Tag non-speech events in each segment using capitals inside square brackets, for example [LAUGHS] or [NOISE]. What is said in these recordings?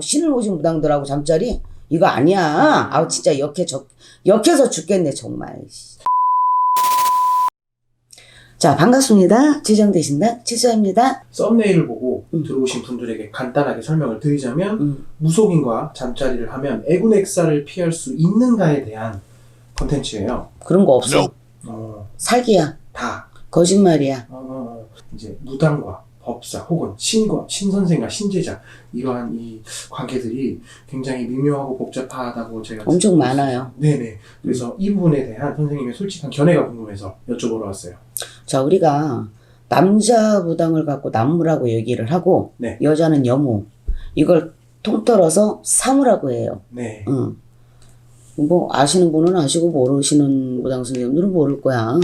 신을 모신 무당들하고 잠자리 이거 아니야. 아우 진짜 역해 적 역해서 죽겠네 정말. 자 반갑습니다. 지정되신다 치수입니다. 썸네일을 보고 음. 들어오신 분들에게 간단하게 설명을 드리자면 음. 무속인과 잠자리를 하면 애군액사를 피할 수 있는가에 대한 컨텐츠예요. 그런 거 없어. 어, 사기야. 다 거짓말이야. 어, 어, 이제 무당과 법사 혹은 신과 신선생과 신제자 이러한 이 관계들이 굉장히 미묘하고 복잡하다고 제가 엄청 많아요. 네네. 그래서 이 부분에 대한 선생님의 솔직한 견해가 궁금해서 여쭤보러 왔어요. 자 우리가 남자 무당을 갖고 남무라고 얘기를 하고 네. 여자는 여무 이걸 통틀어서 사무라고 해요. 네. 응. 뭐 아시는 분은 아시고 모르시는 무당 선생님들은 모를 거야.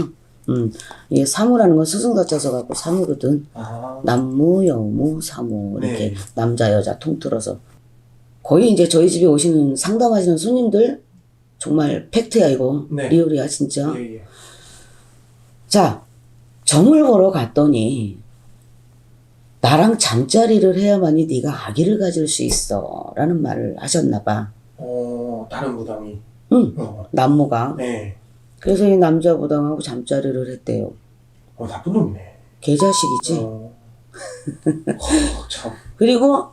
음, 이게 사무라는 건 스승자자서 갖고 사무거든. 아, 남무, 여무, 사무 이렇게 네. 남자 여자 통틀어서 거의 이제 저희 집에 오시는 상담하시는 손님들 정말 팩트야 이거 네. 리얼이야 진짜. 예, 예. 자 점을 보러 갔더니 나랑 잠자리를 해야만이 네가 아기를 가질 수 있어라는 말을 하셨나 봐. 어, 다른 무당이. 응. 어, 남무가. 네. 그래서 이 남자 무당하고 잠자리를 했대요. 어, 나쁜 놈이네. 개자식이지. 어. 어, 참. 그리고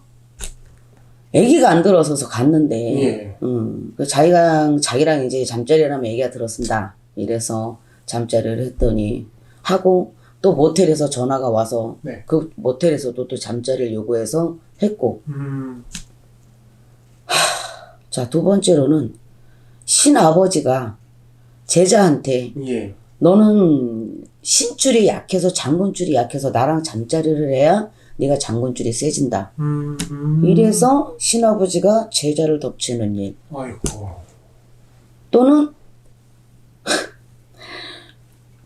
아기가 안 들어서서 갔는데, 예. 음, 그 자기랑 자기랑 이제 잠자리를 하면 아기가 들었습니다. 이래서 잠자리를 했더니 하고 또 모텔에서 전화가 와서 네. 그 모텔에서도 또 잠자리를 요구해서 했고, 음, 자 두 번째로는 신아버지가 제자한테 예. 너는 신줄이 약해서 장군줄이 약해서 나랑 잠자리를 해야 네가 장군줄이 세진다. 음, 음. 이래서 신아버지가 제자를 덮치는 일 아이고. 또는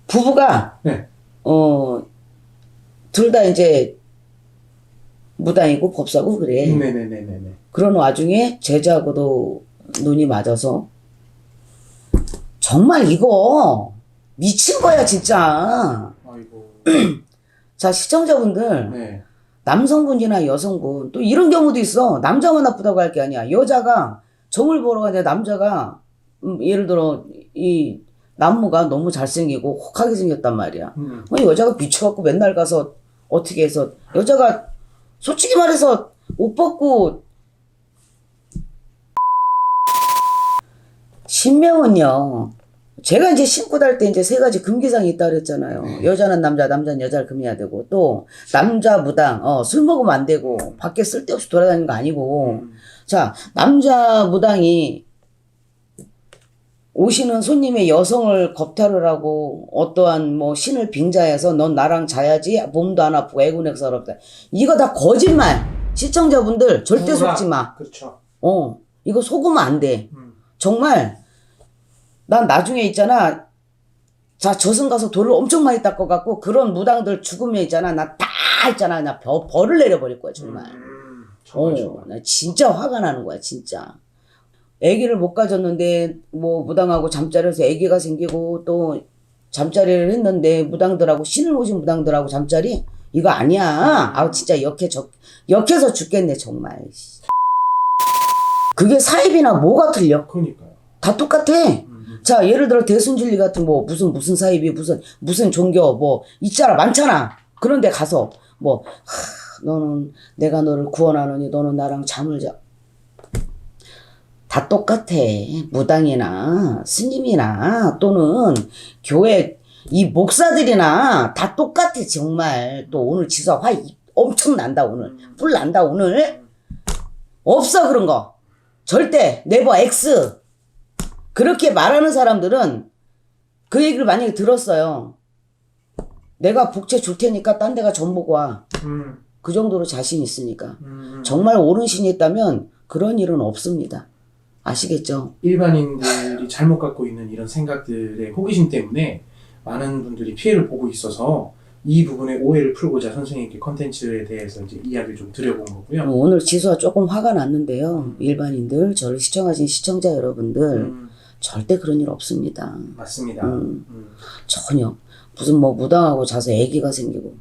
부부가 네. 어둘 다 이제 무당이고 법사고 그래. 네네네네네. 그런 와중에 제자하고도 눈이 맞아서 정말 이거 미친 거야 진짜. 아이고. [CLEARS THROAT] 자 시청자분들 네. 남성분이나 여성분 또 이런 경우도 있어 남자만 나쁘다고 할 게 아니야 여자가 정을 보러 가는데 남자가 음, 예를 들어 이 남무가 너무 잘생기고 혹하게 생겼단 말이야 음. 뭐 여자가 미쳐갖고 맨날 가서 어떻게 해서 여자가 솔직히 말해서 옷 벗고 신명은요 제가 이제 신고 다닐 때 이제 세 가지 금기상이 있다 그랬잖아요. 네. 여자는 남자, 남자는 여자를 금해야 되고 또 남자 무당, 어, 술 먹으면 안 되고 밖에 쓸데없이 돌아다니는 거 아니고 음. 자 남자 무당이 오시는 손님의 여성을 겁탈을 하고 어떠한 뭐 신을 빙자해서 넌 나랑 자야지 몸도 안 아프고 애군액사롭다 이거 다 거짓말 시청자분들 절대? 속지 마. 그렇죠. 어 이거 속으면 안 돼. 음. 정말 난 나중에 있잖아. 자 저승 가서 돌을 엄청 많이 닦아갖고 그런 무당들 죽으면 있잖아. 나 다 있잖아. 나 벌, 벌을 내려버릴 거야 정말. 음. 어, 정말 정말. 나 진짜 화가 나는 거야 진짜. 아기를 못 가졌는데 뭐 무당하고 잠자리에서 아기가 생기고 또 잠자리를 했는데 무당들하고 신을 모신 무당들하고 잠자리? 이거 아니야. 아우 진짜 역해 적 역해서 죽겠네 정말. 그게 사입이나 뭐가 틀려? 그러니까요. 다 똑같아. 음. 자, 예를 들어 대순진리 같은 뭐 무슨 무슨 사입이 무슨 무슨 종교 뭐 있잖아 많잖아. 그런데 가서 뭐 하, 너는 내가 너를 구원하느니 너는 나랑 잠을 자. 다 똑같아. 무당이나 스님이나 또는 교회 이 목사들이나 다 똑같아 정말. 또 오늘 지수 화 이- 엄청 난다 오늘. 음. 뿔 난다 오늘. 없어 그런 거. 절대 네버 X. 그렇게 말하는 사람들은 그 얘기를 만약에 들었어요. 내가 복채 줄 테니까 딴 데가 전 보고 와. 음. 그 정도로 자신 있으니까. 음. 정말 옳은 신이 있다면 그런 일은 없습니다. 아시겠죠? 일반인들이 잘못 갖고 있는 이런 생각들의 호기심 때문에 많은 분들이 피해를 보고 있어서 이 부분의 오해를 풀고자 선생님께 컨텐츠에 대해서 이제 이야기를 좀 드려본 거고요. 어, 오늘 지수가 조금 화가 났는데요. 일반인들, 저를 시청하신 시청자 여러분들, 음, 절대 그런 일 없습니다. 맞습니다. 음. 음. 전혀. 무슨 뭐 무당하고 자서 아기가 생기고.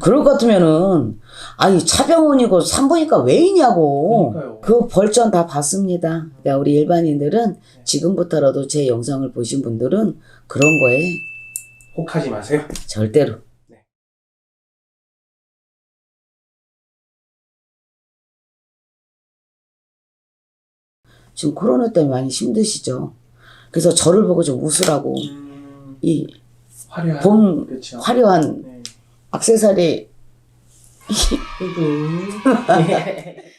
그럴 것 같으면은 아니 차병원이고 산부인과 왜 있냐고. 그러니까요. 그 벌전 다 봤습니다. 그러니까 우리 일반인들은 지금부터라도 제 영상을 보신 분들은 그런 거에 혹하지 마세요. 절대로. 지금 코로나 때문에 많이 힘드시죠. 그래서 저를 보고 좀 웃으라고 음, 이 화려한 봄 그렇죠. 화려한 네. 액세서리 뚜두. [LAUGHS] [LAUGHS]